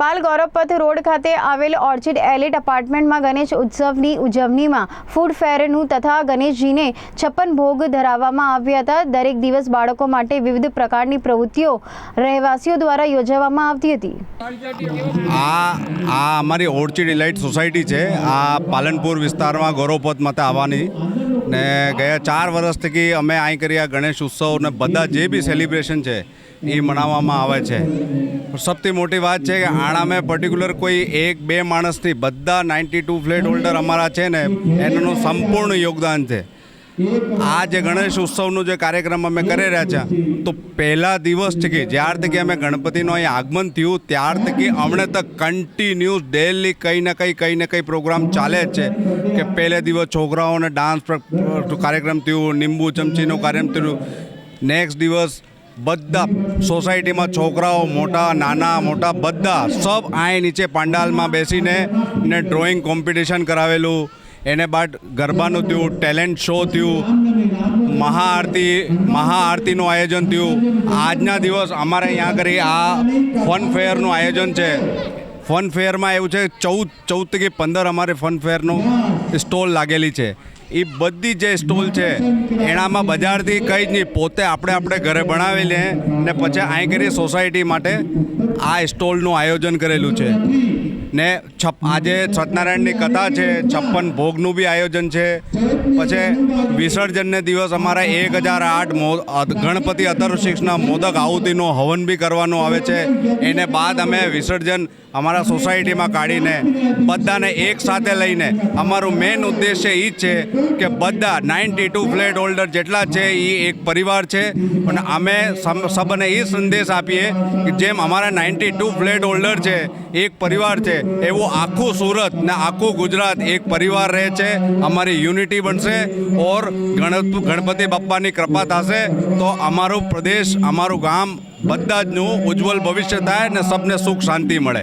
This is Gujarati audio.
પાલ ગૌરવપથ રોડ ખાતે આવેલ ઓર્ચિડ એલિટ અપાર્ટમેન્ટમાં ગણેશ ઉત્સવની ઉજવણીમાં ફૂડ ફેરનું તથા ગણેશજીને છપ્પન ભોગ ધરાવવામાં આવ્યા હતા. દરેક દિવસ બાળકો માટે વિવિધ પ્રકારની પ્રવૃત્તિઓ રહેવાસીઓ દ્વારા યોજવામાં આવતી હતી. આ આ અમારી ઓર્ચિડ ઇલાઇટ સોસાયટી છે. આ પાલનપુર વિસ્તારમાં ગૌરવપથ માટે આવવાની ને ગયા ચાર વર્ષથી અમે અહીં કરી આ ગણેશ ઉત્સવ ને બધા જે બી સેલિબ્રેશન છે, એ મનાવવામાં આવે છે. સૌથી મોટી વાત છે કે આણામાં પર્ટિક્યુલર કોઈ એક, બે માણસથી બધા નાઇન્ટી ટુ ફ્લેટ હોલ્ડર અમારા છે ને, એનું સંપૂર્ણ યોગદાન છે. આ જે ગણેશ ઉત્સવનો જે કાર્યક્રમ અમે કરી રહ્યા છે, તો પહેલા દિવસ કે જ્યારથી કે અમે ગણપતિનું અહીં આગમન થયું ત્યારથી કે હમણે તક કન્ટિન્યુઅસ ડેલી કંઈ ને કંઈ કંઈ ને કંઈ પ્રોગ્રામ ચાલે જ છે. કે પહેલે દિવસ છોકરાઓને ડાન્સ કાર્યક્રમ થયું લીંબુ ચમચીનો કાર્યક્રમ થયું નેક્સ્ટ દિવસ બધા સોસાયટીમાં છોકરાઓ, મોટા, નાના, મોટા બધા સબ આય નીચે પાંડાલમાં બેસીને ને ડ્રોઈંગ કોમ્પિટિશન કરાવેલું એને બાદ ગરબાનું થયું ટેલેન્ટ શો થયું, મહાઆરતી, મહાઆરતીનું આયોજન થયું. આજના દિવસ અમારે અહીંયા કરી આ ફન ફેરનું આયોજન છે. ફન ફેરમાં એવું છે, ચૌદ ચૌદથી પંદર અમારે ફન ફેરનું સ્ટોલ લાગેલી છે. એ બધી જે સ્ટોલ છે, એનામાં બજારથી કંઈ જ નહીં, પોતે આપણે આપણે ઘરે બનાવી લે ને પછી અહીં કરી સોસાયટી માટે આ સ્ટોલનું આયોજન કરેલું છે. ને છપ આજે સત્યનારાયણની કથા છે, છપ્પન ભોગનું બી આયોજન છે. પછી વિસર્જનને દિવસ અમારા એક હજાર આઠ ગણપતિ અતર્વશિક્ષના મોદક આહુતિનું હવન બી કરવાનું આવે છે. એને બાદ અમે વિસર્જન અમારા સોસાયટીમાં કાઢીને બધાને એક સાથે લઈને અમારું મેઇન ઉદ્દેશ્ય એ જ છે કે બધા નાઇન્ટી ટુ ફ્લેટ હોલ્ડર જેટલા છે એ એક પરિવાર છે. અને અમે સબને એ સંદેશ આપીએ કે જેમ અમારા નાઇન્ટી ટુ ફ્લેટ હોલ્ડર છે, એક પરિવાર છે એવું આખું સુરત ને આખું ગુજરાત એક પરિવાર રહે છે, અમારી યુનિટી બનશે ઓર ગણપ, ગણપતિ બાપ્પાની કૃપા થશે. તો અમારો પ્રદેશ, અમારું ગામ બધા જનું ઉજ્જવલ ભવિષ્ય થાય ને સબને સુખ શાંતિ મળે.